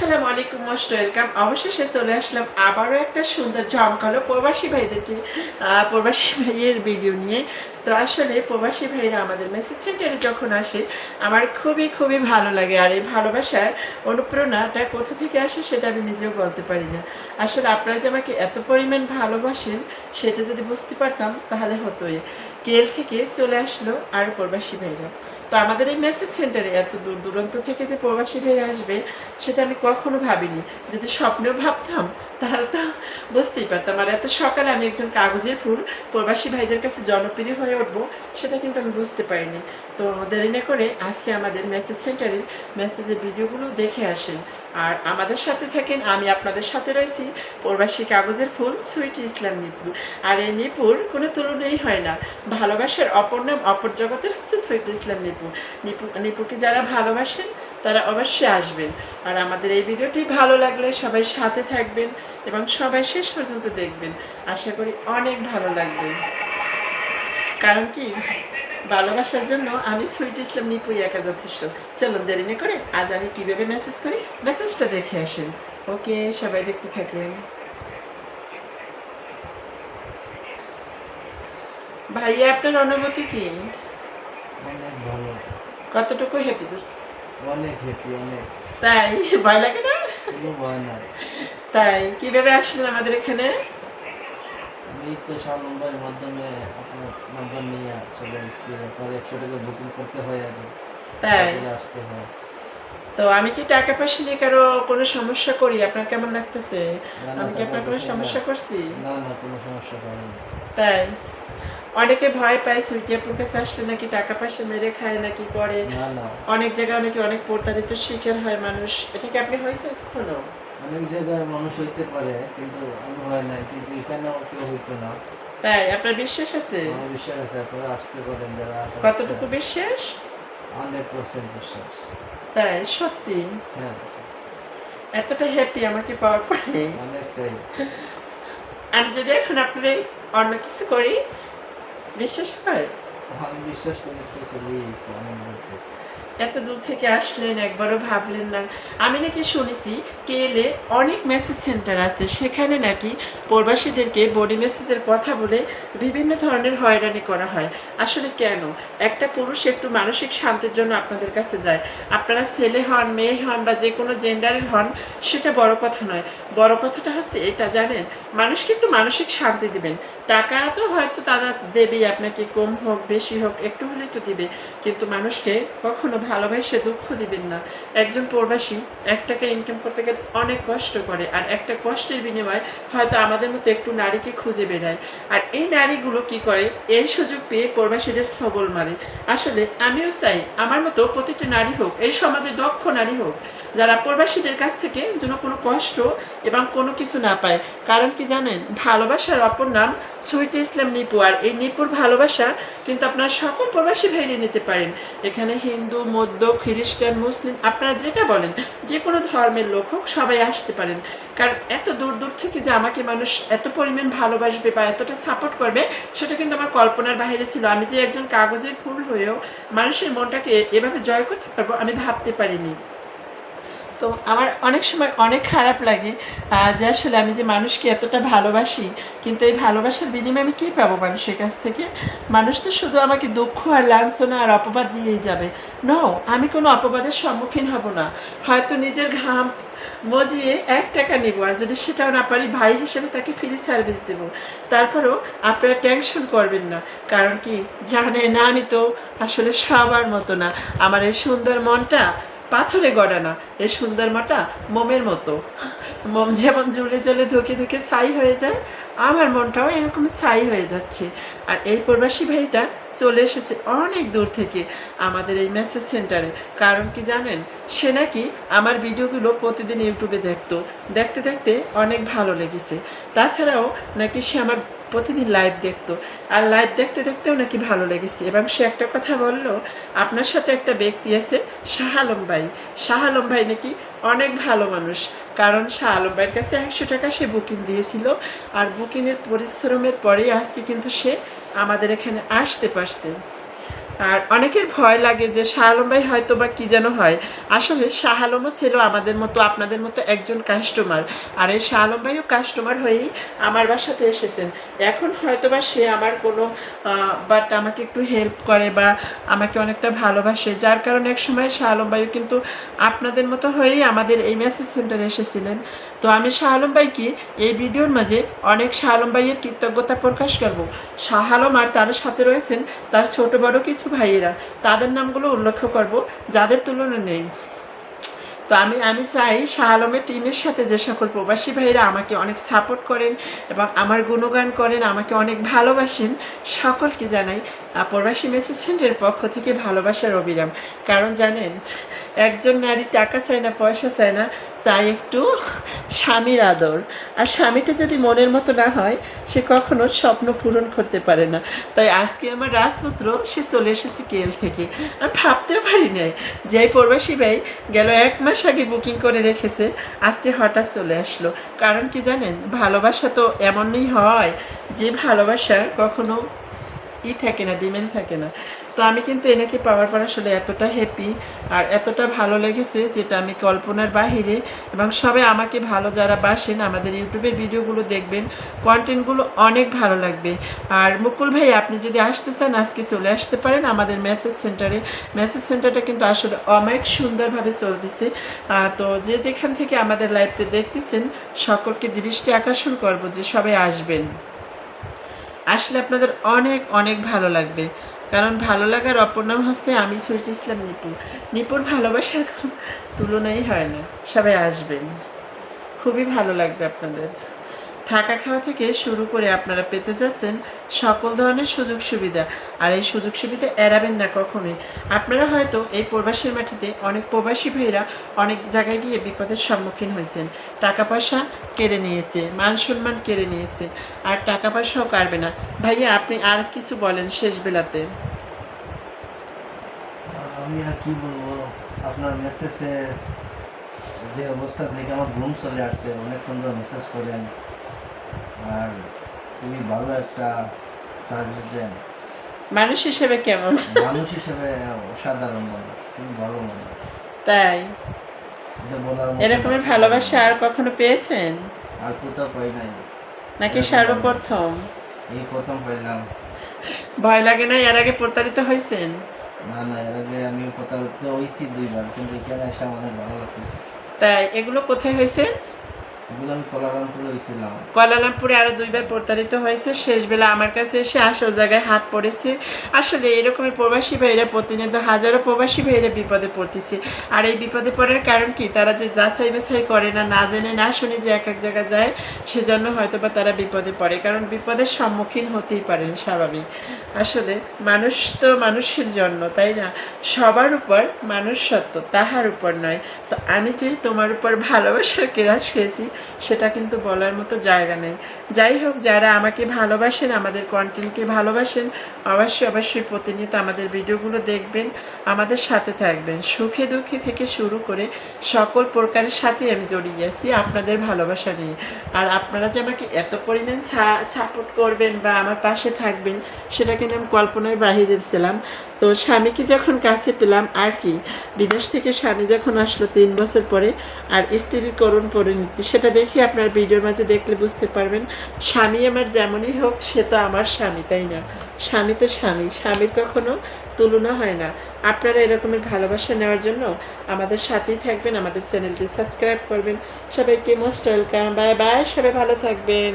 আসসালামু আলাইকুম, most welcome. অবশেষে চলে আসলাম আবারও একটা সুন্দর জমকালো প্রবাসী ভাইদেরকে প্রবাসী ভাইয়ের ভিডিও নিয়ে। তো আসলে প্রবাসী ভাইরা আমাদের মেসেজ সেন্টারে যখন আসে, আমার খুবই খুবই ভালো লাগে। আর এই ভালোবাসার অনুপ্রেরণাটা কোথা থেকে আসে সেটা আমি নিজেও বলতে পারি না। আসলে আপনারা যে আমাকে এত পরিমাণ ভালোবাসেন, সেটা যদি বুঝতে পারতাম, তাহলে হতোই। কেল থেকে চলে আসলো আর প্রবাসী ভাইরা। তো আমাদের এই মেসেজ সেন্টারে এত দূর দূরান্ত থেকে যে প্রবাসী ভাইরা আসবে, সেটা আমি কখনো ভাবিনি। যদি স্বপ্নেও ভাবতাম, তাহলে তো বুঝতেই পারতাম। আর এত সকালে আমি একজন কাগজের ফুল, প্রবাসী ভাইদের কাছে জনপ্রিয় হয়ে উঠব, সেটা কিন্তু আমি বুঝতে পারিনি। তো দেরি না করে আজকে আমাদের মেসেজ সেন্টারের মেসেজের ভিডিওগুলো দেখে আসেন। আর আমাদের সাথে থাকেন, আমি আপনাদের সাথে রয়েছি, প্রবাসী কাগজের ফুল, সুইট ইসলাম নিপুর আর এই নিপুর কোনো তুলনাই হয় না। ভালোবাসার অপর নাম অপর জগতের হচ্ছে সুইট ইসলাম নিপুর নিপু, নিপুকে যারা ভালোবাসেন, তারা অবশ্যই আসবেন। আর আমাদের এই ভিডিওটি ভালো লাগলে সবাই সাথে থাকবেন এবং সবাই শেষ পর্যন্ত দেখবেন। আশা করি অনেক ভালো লাগবে। কারণ কি? ভালোবাসার জন্য আমি সুইট ইসলাম নিপুই একা যথেষ্ট। চলুন দেরি না করে আজ আমি কীভাবে মেসেজ করি? মেসেজটা দেখে আসেন। ওকে সবাই দেখতে থাকেন। ভাইয়া আপনার অনুভূতি কি? কতটুকু হ্যাপি অনেক হ্যাপি অনেক। তাই? ভয় লাগে না? তাই কীভাবে আসলেন আমাদের এখানে? তো নম্বরের মাধ্যমে আপনার নাম্বার নিয়ে চলে এসেছি আপনার একশো টাকা বুকিং করতে হয় আগে। তাই? আসতে হয়। তো আমি কি টাকা পয়সা নিয়ে কারও কোনো সমস্যা করি? আপনার কেমন লাগতেছে? আমি কি আপনার কোনো সমস্যা করছি? না না কোনো সমস্যা হয়নি তাই? অনেকে ভয় পায় সুইটি আপুর কাছে আসলে নাকি টাকা পয়সা মেরে খায় নাকি করে? অনেক জায়গায় নাকি অনেক প্রতারিত শিকার হয় মানুষ। এটা কি আপনি হয়েছে কখনো অনেক জায়গায় মানুষ হইতে পারে কিন্তু আমি হয় নাই কিন্তু এখানেও কেউ হইতো না। তাই আপনার বিশ্বাস আছে? আমার বিশ্বাস আছে আপনারা আসতে পারেন যারা কতটুকু বিশ্বাস? হান্ড্রেড পার্সেন্ট বিশ্বাস। তাই সত্যি? হ্যাঁ। এতটা হ্যাপি আমাকে পাওয়ার পরে। অনেকটাই। আমি যদি এখন আপনার অন্য কিছু করি বিশ্বাস হয়? আমি বিশ্বাস করে এত দূর থেকে আসলেন, একবারও ভাবলেন না। আমি নাকি শুনেছি কেলে অনেক মেসেজ সেন্টার আছে, সেখানে নাকি প্রবাসীদেরকে বডি মেসেজের কথা বলে বিভিন্ন ধরনের হয়রানি করা হয়। আসলে কেন? একটা পুরুষ একটু মানসিক শান্তির জন্য আপনাদের কাছে যায়। আপনারা ছেলে হন, মেয়ে হন বা যে কোনো জেন্ডারের হন, সেটা বড় কথা নয়। বড় কথাটা হচ্ছে এটা, জানেন? মানুষকে একটু মানসিক শান্তি দিবেন। টাকা তো হয়তো তারা দেবেই, আপনাকে কম হোক, বেশি হোক, একটু হলেই তো দিবে। কিন্তু মানুষকে কখনো ভালোবাসে, দুঃখ দিবেন না। একজন প্রবাসী এক টাকা ইনকাম করতে গেলে অনেক কষ্ট করে আর একটা কষ্টের বিনিময়ে হয়তো আমাদের মতো একটু নারীকে খুঁজে বেড়ায়। আর এই নারীগুলো কি করে? এই সুযোগ পেয়ে প্রবাসীদের স্থবল মারে। আসলে আমিও চাই আমার মতো প্রতিটি নারী হোক, এই সমাজে দক্ষ নারী হোক, যারা প্রবাসীদের কাছ থেকে যেন কোনো কষ্ট এবং কোনো কিছু না পায়। কারণ কি জানেন? ভালোবাসার অপর নাম সুইট ইসলাম নিপু। আর এই নিপুর ভালোবাসা কিন্তু আপনারা সকল প্রবাসী ভাইরে নিতে পারেন। এখানে হিন্দু মধ্য খ্রিস্টান, মুসলিম, আপনারা যেটা বলেন, যে কোনো ধর্মের লোক হোক, সবাই আসতে পারেন। কারণ এত দূর দূর থেকে যে আমাকে মানুষ এত পরিমাণ ভালোবাসবে বা এতটা সাপোর্ট করবে, সেটা কিন্তু আমার কল্পনার বাইরে ছিল। আমি যে একজন কাগজের ফুল হয়েও মানুষের মনটাকে এভাবে জয় করতে পারব, আমি ভাবতে পারিনি। তো আমার অনেক সময় অনেক খারাপ লাগে যে আসলে আমি যে মানুষকে এতটা ভালোবাসি, কিন্তু এই ভালোবাসার বিনিময়ে আমি কী পাবো মানুষের কাছ থেকে? মানুষ তো শুধু আমাকে দুঃখ আর লাঞ্ছনা আর অপবাদ দিয়েই যাবে। ন আমি কোনো অপবাদের সম্মুখীন হব না। হয়তো নিজের ঘাম মজিয়ে এক টাকা নিব, আর যদি সেটাও না পারি, ভাই হিসেবে তাকে ফ্রি সার্ভিস দেব। তারপরেও আপনারা টেনশন করবেন না। কারণ কি? জানে না আমি তো আসলে সবার মতো না। আমার এই সুন্দর মনটা পাথরে গড়া না। এই সুন্দর মাটা মোমের মতো। মোম যেমন জ্বলে জ্বলে ধুকে ধুকে ছাই হয়ে যায়, আমার মনটাও এরকম ছাই হয়ে যাচ্ছে। আর এই প্রবাসী ভাইটা চলে এসেছে অনেক দূর থেকে আমাদের এই মেসেজ সেন্টারে। কারণ কি জানেন, সে নাকি আমার ভিডিওগুলো প্রতিদিন ইউটিউবে দেখতো। দেখতে দেখতে অনেক ভালো লেগেছে। তাছাড়াও নাকি সে আমার প্রতিদিন লাইভ দেখতো। আর লাইভ দেখতে দেখতেও নাকি ভালো লেগেছে। এবং সে একটা কথা বলল, আপনার সাথে একটা ব্যক্তি আছে শাহ আলম ভাই। শাহ আলম ভাই নাকি অনেক ভালো মানুষ। কারণ শাহ আলম ভাইয়ের কাছে একশো টাকা সে বুকিং দিয়েছিল। আর বুকিংয়ের পরিশ্রমের পরেই আজকে কিন্তু সে আমাদের এখানে আসতে পারছে। আর অনেকের ভয় লাগে যে শাহ আলম ভাই হয়তো বা কী যেন হয়। আসলে শাহ আলমও ছিল আমাদের মতো, আপনাদের মতো একজন কাস্টমার আর এই শাহ আলম ভাইও কাস্টমার হয়েই আমার বাসাতে এসেছেন। এখন হয়তো বা সে আমার কোনো বাট আমাকে একটু হেল্প করে বা আমাকে অনেকটা ভালোবাসে। যার কারণে এক সময় শাহ আলম ভাইও কিন্তু আপনাদের মতো হয়েই আমাদের এই মেসেজ সেন্টারে এসেছিলেন। তো আমি শাহ আলম ভাইকে এই ভিডিওর মাঝে অনেক শাহ আলম ভাইয়ের কৃতজ্ঞতা প্রকাশ করব। শাহ আলম আর তার সাথে রয়েছেন তার ছোট বড় কিছু ভাইয়েরা। তাদের নামগুলো উল্লেখ করব, যাদের তুলনা নেই। তো আমি আমি চাই শাহ আলমের টিমের সাথে যে সকল প্রবাসী ভাইরা আমাকে অনেক সাপোর্ট করেন এবং আমার গুণগান করেন, আমাকে অনেক ভালোবাসেন, সকলকে জানাই প্রবাসী মেসেজ সেন্টারের পক্ষ থেকে ভালোবাসার অবিরাম। কারণ জানেন, একজন নারী টাকা চায় না, পয়সা চায় না চায় একটু স্বামীর আদর। আর স্বামীটা যদি মনের মতো না হয়, সে কখনো স্বপ্ন পূরণ করতে পারে না। তাই আজকে আমার রাজপুত্র, সে চলে এসেছে কেল থেকে। আমি ভাবতেও পারি নাই যে প্রবাসী ভাই গেল এক মাস আগে বুকিং করে রেখেছে, আজকে হঠাৎ চলে আসলো। কারণ কি জানেন, ভালোবাসা তো এমনই হয় যে ভালোবাসা কখনো ই থাকে না, ডিমেন্ড থাকে না। তো আমি কিন্তু এনাকে পাওয়ার পর আসলে এতটা হ্যাপি আর এতটা ভালো লেগেছে যেটা আমি কল্পনার বাহিরে এবং সবাই আমাকে ভালো যারা বাসেন আমাদের ইউটিউবের ভিডিওগুলো দেখবেন কন্টেন্টগুলো অনেক ভালো লাগবে। আর মুকুল ভাই, আপনি যদি আসতে চান, আজকে চলে আসতে পারেন আমাদের মেসেজ সেন্টারে মেসেজ সেন্টারটা কিন্তু আসলে অনেক সুন্দরভাবে চলতেছে। তো যে যেখান থেকে আমাদের লাইভটা দেখতেছেন, সকলকে দৃষ্টি আকর্ষণ করব যে সবাই আসবেন। আসলে আপনাদের অনেক অনেক ভালো লাগবে। কারণ ভালো লাগার অপর নাম হচ্ছে আমি সুইট ইসলাম নিপুর নিপুর ভালোবাসার তুলনাই হয় না সবাই আসবেন। খুবই ভালো লাগবে আপনাদের। থাকা খাওয়া থেকে শুরু করে আপনারা পেতে যাচ্ছেন সকল ধরনের সুযোগ সুবিধা। আর এই সুযোগ সুবিধা এড়াবেন না কখনোই। আপনারা হয়তো এই প্রবাসীর মাটিতে অনেক প্রবাসী ভাইরা অনেক জায়গায় গিয়ে বিপদের সম্মুখীন হয়েছেন। টাকা পয়সা কেড়ে নিয়েছে, মান সম্মান কেড়ে নিয়েছে, আর টাকা পয়সাও কাটবে না। ভাইয়া, আপনি আর কিছু বলেন শেষ বেলাতে। আমি আর কি বলব? আপনার মেসেজে যে অবস্থা থেকে আমার ঘুম চলে আসছে। অনেক সুন্দর মেসেজ করেন। আর খুবই ভালো একটা সার্ভিস দেন। মানুষ হিসেবে কেমন? মানুষ হিসেবে অসাধারণ মানুষ খুবই ভালো মানুষ তাই? এরকমের ভালোবাসা আর কখনো পেয়েছেন? আর কোথাও পাই নাই। নাকি এরকম সর্বপ্রথম? এই প্রথম পাইলাম। ভয় লাগে না এর আগে প্রতারিত হয়েছেন না না এর আগে আমি প্রতারিত হয়েছি দুইবার কিন্তু এখানে এসে আমার অনেক ভালো লাগতেছে। তাই এগুলো কোথায় হয়েছে কুয়ালালামপুরে আরও দুইবার প্রতারিত হয়েছে। শেষ বেলা আমার কাছে এসে আসল জায়গায় হাত পড়েছে। আসলে এরকমের প্রবাসী ভাইরা প্রতিনিয়ত হাজারো প্রবাসী ভাইরা বিপদে পড়তেছে। আর এই বিপদে পড়ার কারণ কি? তারা যে যাচাই বাছাই করে না না জেনে, না শুনে যে এক এক জায়গায় যায়, সেজন্য হয়তো বা তারা বিপদে পড়ে। কারণ বিপদের সম্মুখীন হতেই পারেন, স্বাভাবিক। আসলে মানুষ তো মানুষের জন্য, তাই না? সবার উপর মানুষ সত্য তাহার উপর নয়। তো আমি যে তোমার উপর ভালোবাসার কেরাজ খেয়েছি সেটা কিন্তু বলার মতো জায়গা নেই। যাই হোক, যারা আমাকে ভালোবাসেন, আমাদের কন্টেন্টকে ভালোবাসেন, অবশ্যই অবশ্যই প্রতিনিয়ত আমাদের ভিডিওগুলো দেখবেন, আমাদের সাথে থাকবেন। সুখে দুঃখে থেকে শুরু করে সকল প্রকারের সাথে আমি জড়িয়ে আছি আপনাদের ভালোবাসা নিয়ে। আর আপনারা যে আমাকে এত পরিমাণ সাপোর্ট করবেন বা আমার পাশে থাকবেন, সেটা কিন্তু আমি কল্পনায় বাহিরে ছিলাম। তো স্বামীকে যখন কাছে পেলাম আর কি, বিদেশ থেকে স্বামী যখন আসলো তিন বছর পরে আর স্ত্রীর করুণ পরিণতি, সেটা দেখে আপনার ভিডিওর মাঝে দেখলে বুঝতে পারবেন, স্বামী আমার যেমনই হোক, সে তো আমার স্বামী, তাই না? স্বামী তো স্বামী, স্বামীর কখনো তুলনা হয় না। আপনারা এরকমের ভালোবাসা নেওয়ার জন্য আমাদের সাথেই থাকবেন, আমাদের চ্যানেলটি সাবস্ক্রাইব করবেন। সবাইকে মোস্ট ওয়েলকাম, বাই বাই, সবাই ভালো থাকবেন।